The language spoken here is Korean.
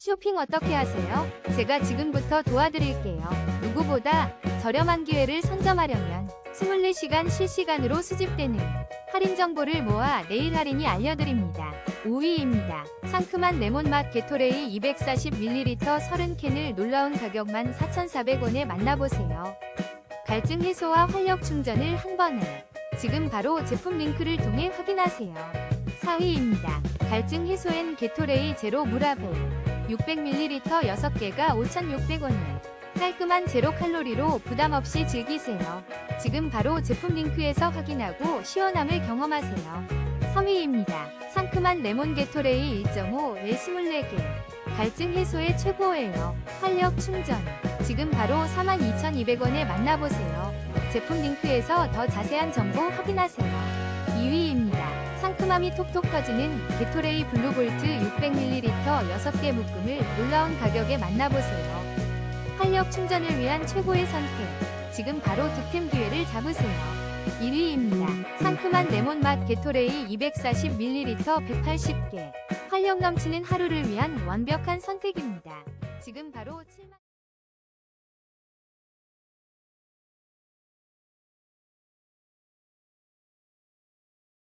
쇼핑 어떻게 하세요? 제가 지금부터 도와드릴게요. 누구보다 저렴한 기회를 선점하려면 24시간 실시간으로 수집되는 할인 정보를 모아 내일 할인이 알려드립니다. 5위입니다. 상큼한 레몬 맛 게토레이 240ml 30캔을 놀라운 가격 14,400원에 만나보세요. 갈증 해소와 활력 충전을 한 번에 지금 바로 제품 링크를 통해 확인하세요. 4위입니다. 갈증 해소엔 게토레이 제로 무라벨 600ml 6개가 5,600원에 깔끔한 제로 칼로리로 부담 없이 즐기세요. 지금 바로 제품 링크에서 확인하고 시원함을 경험하세요. 3위입니다. 상큼한 레몬 게토레이 1.5에 24개. 갈증 해소의 최고예요. 활력 충전. 지금 바로 42,200원에 만나보세요. 제품 링크에서 더 자세한 정보 확인하세요. 2위입니다. 상큼함이 톡톡 터지는 게토레이 블루볼트 600ml 6개 묶음을 놀라운 가격에 만나보세요. 활력 충전을 위한 최고의 선택. 지금 바로 득템 기회를 잡으세요. 1위입니다. 상큼한 레몬 맛 게토레이 240ml 180개. 활력 넘치는 하루를 위한 완벽한 선택입니다. 지금 바로 7만